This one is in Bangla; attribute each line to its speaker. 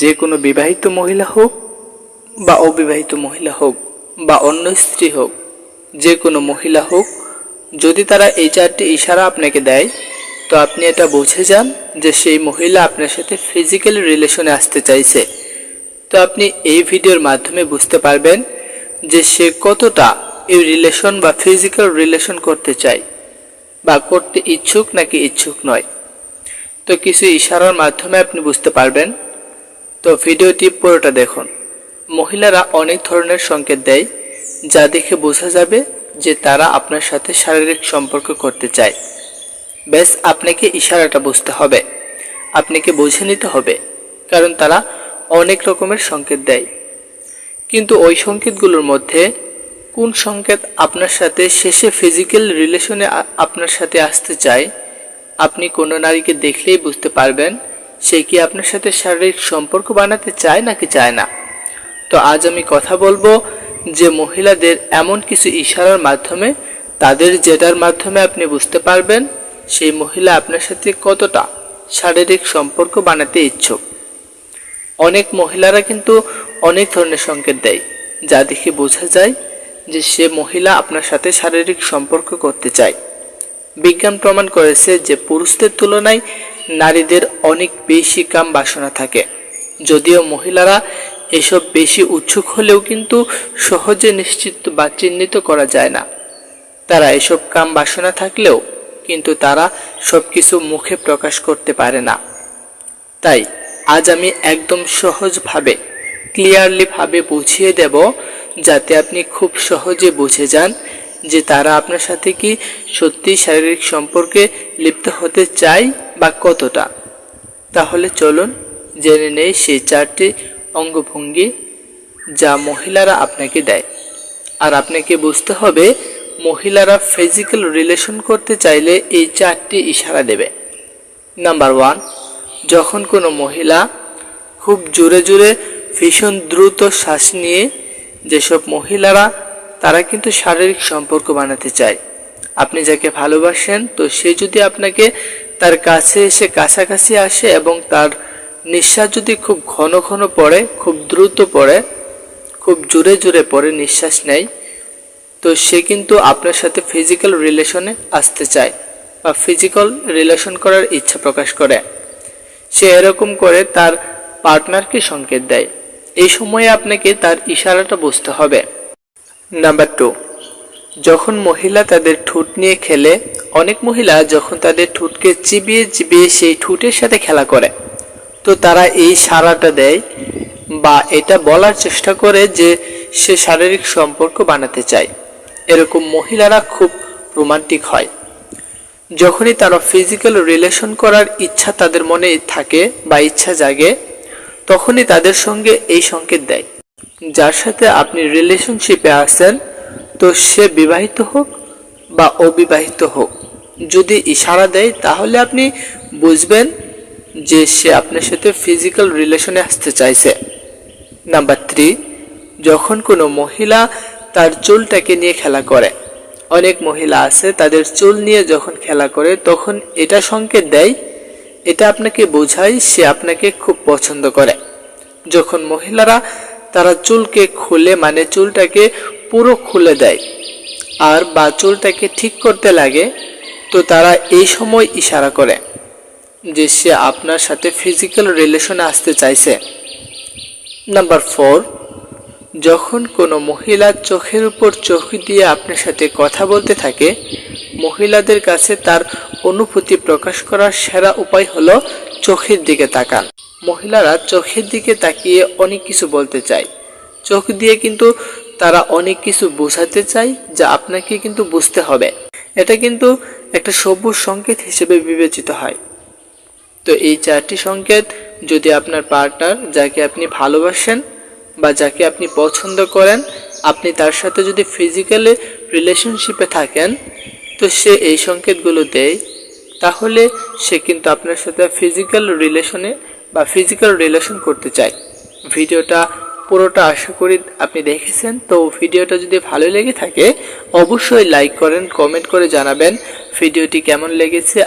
Speaker 1: যে কোনো বিবাহিত মহিলা হোক বা অবিবাহিত মহিলা হোক বা অন্য স্ত্রী হোক, যে কোনো মহিলা হোক, যদি তারা এই চারটি ইশারা আপনাকে দেয়, তো আপনি এটা বুঝে যান যে সেই মহিলা আপনার সাথে ফিজিক্যালি রিলেশনে আসতে চাইছে। তো আপনি এই ভিডিওর মাধ্যমে বুঝতে পারবেন যে সে কতটা এই রিলেশন বা ফিজিক্যাল রিলেশন করতে চায়, বা করতে ইচ্ছুক নাকি ইচ্ছুক নয়। তো কিছু ইশারার মাধ্যমে আপনি বুঝতে পারবেন তো ভিডিওটি পুরোটা দেখুন। মহিলারা অনেক ধরনের সংকেত দেয়, যা দেখে বোঝা যাবে যে তারা আপনার সাথে শারীরিক সম্পর্ক করতে চায়। ব্যাস, আপনাকে ইশারাটা বুঝতে হবে। আপনাকে বুঝে নিতে হবে, কারণ তারা অনেক রকমের সংকেত দেয়। কিন্তু ওই সংকেতগুলোর মধ্যে কোন সংকেত আপনার সাথে শেষে ফিজিক্যাল রিলেশনে আপনার সাথে আসতে চায়, আপনি কোনো নারীকে দেখলেই বুঝতে পারবেন সে কি আপনার সাথে শারীরিক সম্পর্ক বানাতে চায় নাকি চায় না? তো আজ আমি কথা বলব যে মহিলাদের এমন কিছু ইশারার মাধ্যমে, তাদের যেটার মাধ্যমে আপনি বুঝতে পারবেন সেই মহিলা আপনার সাথে কতটা শারীরিক সম্পর্ক বানাতে ইচ্ছুক। অনেক মহিলারা কিন্তু অনেক ধরনের সংকেত দেয়, যা দেখে বোঝা যায় যে সে মহিলা আপনার সাথে শারীরিক সম্পর্ক করতে চায়। বিজ্ঞান প্রমাণ করেছে যে পুরুষদের তুলনায় নারীদের অনেক বেশি কাম বাসনা থাকে। যদিও মহিলারা এসব বেশি উৎসুক হলেও কিন্তু সহজে নিশ্চিত বা চিহ্নিত করা যায় না। তারা এসব কাম বাসনা থাকলেও কিন্তু তারা সবকিছু মুখে প্রকাশ করতে পারে না। তাই আজ আমি একদম সহজভাবে ক্লিয়ারলি ভাবে বুঝিয়ে দেব যাতে আপনি খুব সহজে বুঝে যান যে তারা আপনার সাথে কি সত্যি শারীরিক সম্পর্কে লিপ্ত হতে চায় বা কতটা? তাহলে চলুন জেনে নেই সেই চারটি অঙ্গভঙ্গি যা মহিলারা আপনাকে দেয়। আর আপনাকে বুঝতে হবে, মহিলারা ফিজিক্যাল রিলেশন করতে চাইলে এই চারটি ইশারা দেবে। নাম্বার ওয়ান যখন কোনো মহিলা খুব জোরে জোরে ভীষণ দ্রুত শ্বাস নিয়ে যেসব মহিলারা, তারা কিন্তু শারীরিক সম্পর্ক বানাতে চায়। আপনি যাকে ভালোবাসেন, তো সে যদি আপনাকে তার কাছে এসে কাছাকাছি আসে এবং তার নিঃশ্বাস যদি খুব ঘন ঘন পড়ে, খুব দ্রুত পড়ে, খুব জোরে জোরে পড়ে, নিঃশ্বাস নেয়, তো সে কিন্তু আপনার সাথে ফিজিক্যাল রিলেশনে আসতে চায় বা ফিজিক্যাল রিলেশন করার ইচ্ছা প্রকাশ করে। সে এরকম করে তার পার্টনারকে সংকেত দেয়। এই সময়ে আপনাকে তার ইশারাটা বুঝতে হবে। নাম্বার টু যখন মহিলা তাদের ঠোঁট নিয়ে খেলে অনেক মহিলা যখন তাদের ঠুটকে চিবিয়ে চিবিয়ে সেই ঠোঁটের সাথে খেলা করে, তো তারা এই সারাটা দেয় বা এটা বলার চেষ্টা করে যে সে শারীরিক সম্পর্ক বানাতে চায়। এরকম মহিলারা খুব রোমান্টিক হয়। যখনই তারা ফিজিক্যাল রিলেশন করার ইচ্ছা তাদের মনে থাকে বা ইচ্ছা জাগে, তখনই তাদের সঙ্গে এই সংকেত দেয়। যার সাথে আপনি রিলেশনশিপে আছেন, তো সে বিবাহিত হোক বা অবিবাহিত হোক যদি ইশারা দেয়, তাহলে আপনি বুঝবেন যে সে আপনার সাথে ফিজিক্যাল রিলেশনে আসতে চাইছে। নাম্বার থ্রি যখন কোনো মহিলা তার চুলটাকে নিয়ে খেলা করে, অনেক মহিলা আছে, তাদের চুল নিয়ে যখন খেলা করে, তখন এটা সংকেত দেয়, এটা আপনাকে বোঝায় সে আপনাকে খুব পছন্দ করে। যখন মহিলারা তারা চুলকে খুলে মানে চুলটাকে পুরো খুলে দেয়, আর বা চুলটাকে ঠিক করতে লাগে তো তারা এই সময় ইশারা করে যে সে আপনার সাথে ফিজিক্যাল রিলেশনে আসতে চাইছে। নাম্বার ফোর যখন কোনো মহিলা চোখের উপর চোখ দিয়ে আপনার সাথে কথা বলতে থাকে, মহিলাদের কাছে তার অনুভূতি প্রকাশ করার সেরা উপায় হলো চোখের দিকে তাকান। মহিলারা চোখের দিকে তাকিয়ে অনেক কিছু বলতে চায়। চোখ দিয়ে কিন্তু তারা অনেক কিছু বোঝাতে চায়, যা আপনাকে কিন্তু বুঝতে হবে। এটা কিন্তু একটা সবুজ সংকেত হিসেবে বিবেচিত হয়। তো এই চারটি সংকেত যদি আপনার পার্টনার যাকে আপনি ভালোবাসেন বা যাকে আপনি পছন্দ করেন, আপনি তার সাথে যদি ফিজিক্যালি রিলেশনশিপে থাকেন, তো সে এই সংকেতগুলো দেয়। তাহলে সে কিন্তু আপনার সাথে ফিজিক্যাল রিলেশনে বা ফিজিক্যাল রিলেশন করতে চায়। ভিডিওটা পুরোটা আশা করি আপনি দেখেছেন। তো ভিডিওটা যদি ভালো লেগে থাকে, অবশ্যই লাইক করেন কমেন্ট করে জানাবেন। ভিডিওটি কেমন লেগেছে